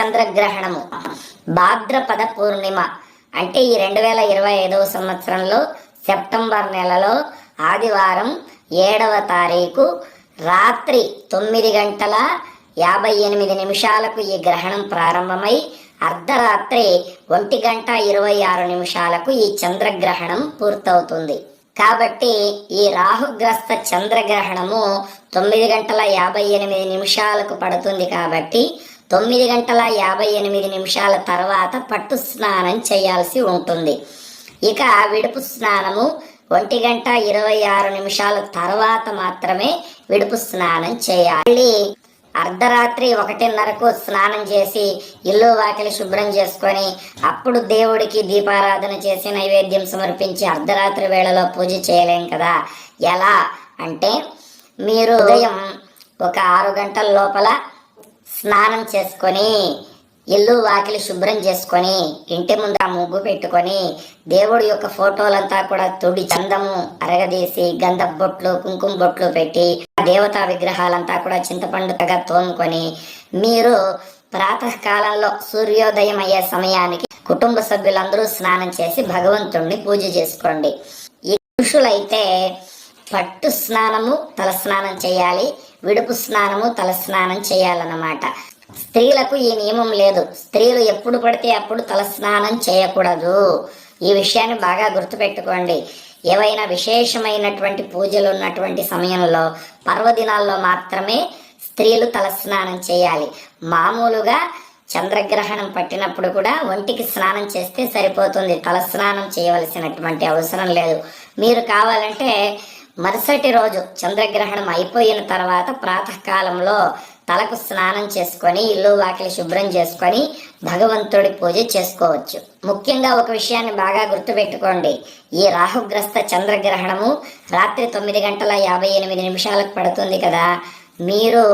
చంద్రగ్రహణము. భాద్రపద పూర్ణిమ అంటే ఈ రెండు వేల ఇరవై ఐదవ సంవత్సరంలో సెప్టెంబర్ నెలలో ఆదివారం ఏడవ తారీఖు రాత్రి తొమ్మిది గంటల యాభై ఎనిమిది నిమిషాలకు ఈ గ్రహణం ప్రారంభమై అర్ధరాత్రి ఒంటి గంట ఇరవై ఆరు నిమిషాలకు ఈ చంద్రగ్రహణం పూర్తవుతుంది. కాబట్టి ఈ రాహుగ్రస్త చంద్రగ్రహణము తొమ్మిది గంటల యాభై ఎనిమిది నిమిషాలకు పడుతుంది కాబట్టి తొమ్మిది గంటల యాభై ఎనిమిది నిమిషాల తర్వాత పట్టు స్నానం చేయాల్సి ఉంటుంది. ఇక విడుపు స్నానము ఒంటి గంట ఇరవై ఆరు నిమిషాల తర్వాత మాత్రమే విడుపు స్నానం చేయాలి. అర్ధరాత్రి ఒకటిన్నరకు స్నానం చేసి ఇల్లు వాకిలి శుభ్రం చేసుకొని అప్పుడు దేవుడికి దీపారాధన చేసి నైవేద్యం సమర్పించి అర్ధరాత్రి వేళలో పూజ చేయలేం కదా? ఎలా? అంటే మీరు ఉదయం ఒక ఆరు గంటల లోపల స్నానం చేసుకొని ఇల్లు వాకిలి శుభ్రం చేసుకొని ఇంటి ముందు ఆ ముగ్గు పెట్టుకొని దేవుడి యొక్క ఫోటోలంతా కూడా తుడి చందము అరగదీసి గంధ బొట్లు కుంకుమ బొట్లు పెట్టి ఆ దేవతా విగ్రహాలంతా కూడా చింతపండుగా తోముకొని మీరు ప్రాతకాలంలో సూర్యోదయం అయ్యే సమయానికి కుటుంబ సభ్యులందరూ స్నానం చేసి భగవంతుణ్ణి పూజ చేసుకోండి. ఈ పురుషులైతే పట్టు స్నానము తల స్నానం చేయాలి. విడుపు స్నానము తల స్నానం చేయాలన్నమాట. స్త్రీలకు ఈ నియమం లేదు. స్త్రీలు ఎప్పుడు పడితే అప్పుడు తలస్నానం చేయకూడదు. ఈ విషయాన్ని బాగా గుర్తుపెట్టుకోండి. ఏవైనా విశేషమైనటువంటి పూజలు ఉన్నటువంటి సమయంలో పర్వదినాల్లో మాత్రమే స్త్రీలు తలస్నానం చేయాలి. మామూలుగా చంద్రగ్రహణం పట్టినప్పుడు కూడా ఒంటికి స్నానం చేస్తే సరిపోతుంది. తలస్నానం చేయవలసినటువంటి అవసరం లేదు. మీరు కావాలంటే మరుసటి రోజు చంద్రగ్రహణం అయిపోయిన తర్వాత ప్రాతకాలంలో తలకు స్నానం చేసుకొని ఇల్లు వాకిలి శుభ్రం చేసుకొని భగవంతుడి పూజ చేసుకోవచ్చు. ముఖ్యంగా ఒక విషయాన్ని బాగా గుర్తుపెట్టుకోండి. ఈ రాహుగ్రస్త చంద్రగ్రహణము రాత్రి తొమ్మిది గంటల యాభై ఎనిమిది నిమిషాలకు పడుతుంది కదా. మీరు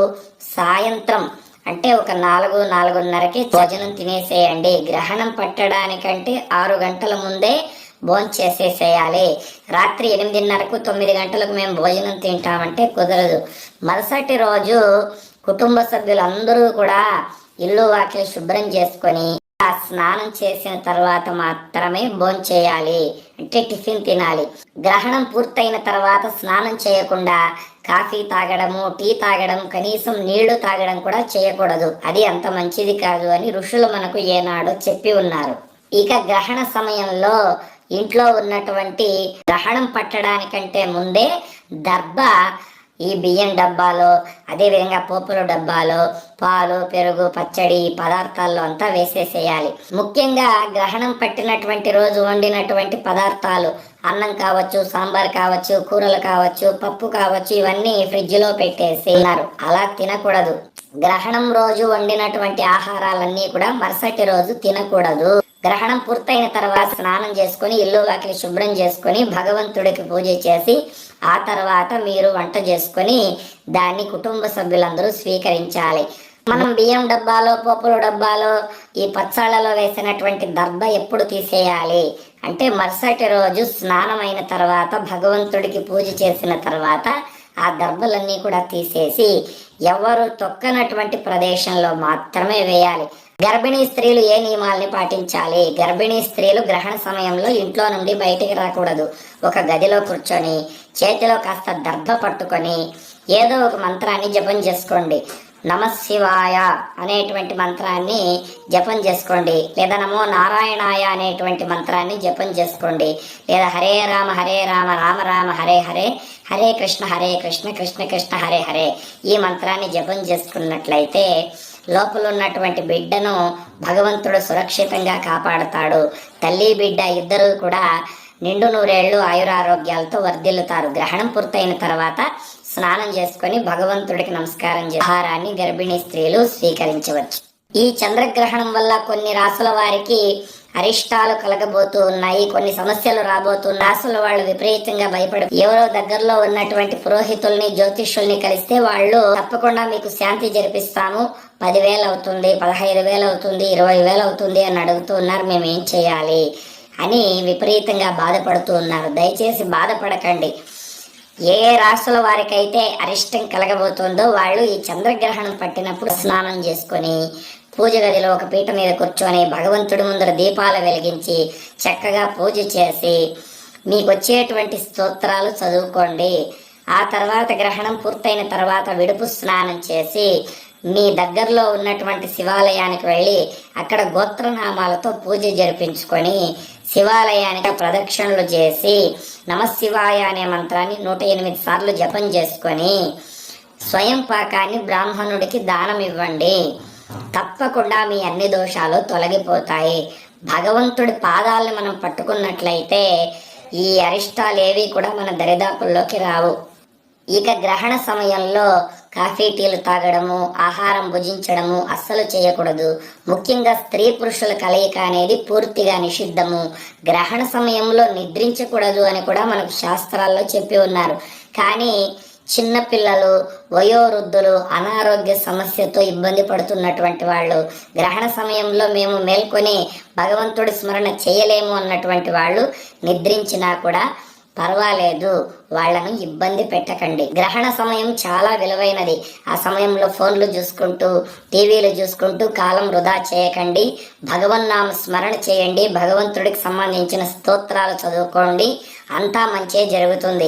సాయంత్రం అంటే ఒక నాలుగు నాలుగున్నరకి భోజనం తినేసేయండి. గ్రహణం పట్టడానికంటే ఆరు గంటల ముందే భోంచేసేసేయాలి రాత్రి ఎనిమిదిన్నరకు తొమ్మిది గంటలకు మేము భోజనం తింటామంటే కుదరదు. మరుసటి రోజు కుటుంబ సభ్యులందరూ కూడా ఇల్లు వాకిలి శుభ్రం చేసుకొని ఆ స్నానం చేసిన తర్వాత మాత్రమే భోంచేయాలి అంటే టిఫిన్ తినాలి. గ్రహణం పూర్తయిన తర్వాత స్నానం చేయకుండా కాఫీ తాగడము టీ తాగడం కనీసం నీళ్ళు తాగడం కూడా చేయకూడదు. అది అంత మంచిది కాదు అని ఋషులు మనకు ఏనాడో చెప్పి ఉన్నారు. ఇక గ్రహణ సమయంలో ఇంట్లో ఉన్నటువంటి గ్రహణం పట్టడానికంటే ముందే దర్భ ఈ బియ్యం డబ్బాలో అదేవిధంగా పోపుల డబ్బాలో పాలు పెరుగు పచ్చడి పదార్థాల్లో అంతా వేసేసేయాలి. ముఖ్యంగా గ్రహణం పట్టినటువంటి రోజు వండినటువంటి పదార్థాలు అన్నం కావచ్చు సాంబార్ కావచ్చు కూరలు కావచ్చు పప్పు కావచ్చు ఇవన్నీ ఫ్రిడ్జ్లో పెట్టేసేయారు అలా తినకూడదు. గ్రహణం రోజు వండినటువంటి ఆహారాలన్నీ కూడా మరుసటి రోజు తినకూడదు. గ్రహణం పూర్తయిన తర్వాత స్నానం చేసుకొని ఇల్లు వాకిలి శుభ్రం చేసుకొని భగవంతుడికి పూజ చేసి ఆ తర్వాత మీరు వంట చేసుకొని దాన్ని కుటుంబ సభ్యులందరూ స్వీకరించాలి. మనం బియ్యం డబ్బాలో పోపుల డబ్బాలో ఈ పచ్చాళ్ళలో వేసినటువంటి దర్భ ఎప్పుడు తీసేయాలి? అంటే మరుసటి రోజు స్నానమైన తర్వాత భగవంతుడికి పూజ చేసిన తర్వాత ఆ దర్భలన్నీ కూడా తీసేసి ఎవరు తొక్కనటువంటి ప్రదేశంలో మాత్రమే వేయాలి. గర్భిణీ స్త్రీలు ఏ నియమాల్ని పాటించాలి? గర్భిణీ స్త్రీలు గ్రహణ సమయంలో ఇంట్లో నుండి బయటికి రాకూడదు. ఒక గదిలో కూర్చొని చేతిలో కాస్త దర్భ పట్టుకొని ఏదో ఒక మంత్రాన్ని జపం చేసుకోండి. నమశివాయ అనేటువంటి మంత్రాన్ని జపం చేసుకోండి. లేదా నమో నారాయణాయ అనేటువంటి మంత్రాన్ని జపం చేసుకోండి. లేదా హరే రామ హరే రామ రామ రామ హరే హరే హరే కృష్ణ హరే కృష్ణ కృష్ణ కృష్ణ హరే హరే ఈ మంత్రాన్ని జపం చేసుకున్నట్లయితే లోపల ఉన్నటువంటి బిడ్డను భగవంతుడు సురక్షితంగా కాపాడుతాడు. తల్లి బిడ్డ ఇద్దరు కూడా నిండు నూరేళ్ళు ఆయురారోగ్యాలతో వర్ధిల్లుతారు. గ్రహణం పూర్తయిన తర్వాత స్నానం చేసుకొని భగవంతుడికి నమస్కారం ఆహారాన్ని గర్భిణీ స్త్రీలు స్వీకరించవచ్చు. ఈ చంద్రగ్రహణం వల్ల కొన్ని రాసుల వారికి అరిష్టాలు కలగబోతూ ఉన్నాయి. కొన్ని సమస్యలు రాబోతున్న రాసుల వాళ్ళు విపరీతంగా భయపడి ఎవరో దగ్గరలో ఉన్నటువంటి పురోహితుల్ని జ్యోతిష్యుల్ని కలిస్తే వాళ్ళు తప్పకుండా మీకు శాంతి జరిపిస్తాము పదివేలు అవుతుంది పదహైదు వేలు అవుతుంది ఇరవై వేలు అవుతుంది అని అడుగుతూ ఉన్నారు. మేము ఏం చేయాలి? అని విపరీతంగా బాధపడుతూ ఉన్నారు. దయచేసి బాధపడకండి. ఏ రాశుల వారికైతే అరిష్టం కలగబోతుందో వాళ్ళు ఈ చంద్రగ్రహణం పట్టినప్పుడు స్నానం చేసుకొని పూజ గదిలో ఒక పీట మీద కూర్చొని భగవంతుడి ముందర దీపాలు వెలిగించి చక్కగా పూజ చేసి మీకు వచ్చేటువంటి స్తోత్రాలు చదువుకోండి. ఆ తర్వాత గ్రహణం పూర్తయిన తర్వాత విడుపు స్నానం చేసి మీ దగ్గరలో ఉన్నటువంటి శివాలయానికి వెళ్ళి అక్కడ గోత్రనామాలతో పూజ జరిపించుకొని శివాలయానికి ప్రదక్షిణలు చేసి నమశివాయ అనే మంత్రాన్ని నూట ఎనిమిది సార్లు జపం చేసుకొని స్వయం పాకాన్ని బ్రాహ్మణుడికి దానం ఇవ్వండి. తప్పకుండా మీ అన్ని దోషాలు తొలగిపోతాయి. భగవంతుడి పాదాలను మనం పట్టుకున్నట్లయితే ఈ అరిష్టాలు ఏవి కూడా మన దరిదాపుల్లోకి రావు. ఇక గ్రహణ సమయంలో కాఫీ టీలు తాగడము ఆహారం భుజించడము అస్సలు చేయకూడదు. ముఖ్యంగా స్త్రీ పురుషుల కలయిక అనేది పూర్తిగా నిషిద్ధము. గ్రహణ సమయంలో నిద్రించకూడదు అని కూడా మనకు శాస్త్రాల్లో చెప్పి ఉన్నారు. కానీ చిన్నపిల్లలు వయోవృద్ధులు అనారోగ్య సమస్యతో ఇబ్బంది పడుతున్నటువంటి వాళ్ళు గ్రహణ సమయంలో మేము మేల్కొని భగవంతుడి స్మరణ చేయలేము అన్నటువంటి వాళ్ళు నిద్రించినా కూడా పర్వాలేదు. వాళ్ళను ఇబ్బంది పెట్టకండి. గ్రహణ సమయం చాలా విలువైనది. ఆ సమయంలో ఫోన్లు చూసుకుంటూ టీవీలు చూసుకుంటూ కాలం వృధా చేయకండి. భగవన్నామ స్మరణ చేయండి. భగవంతుడికి సంబంధించిన స్తోత్రాలు చదువుకోండి. అంతా మంచే జరుగుతుంది.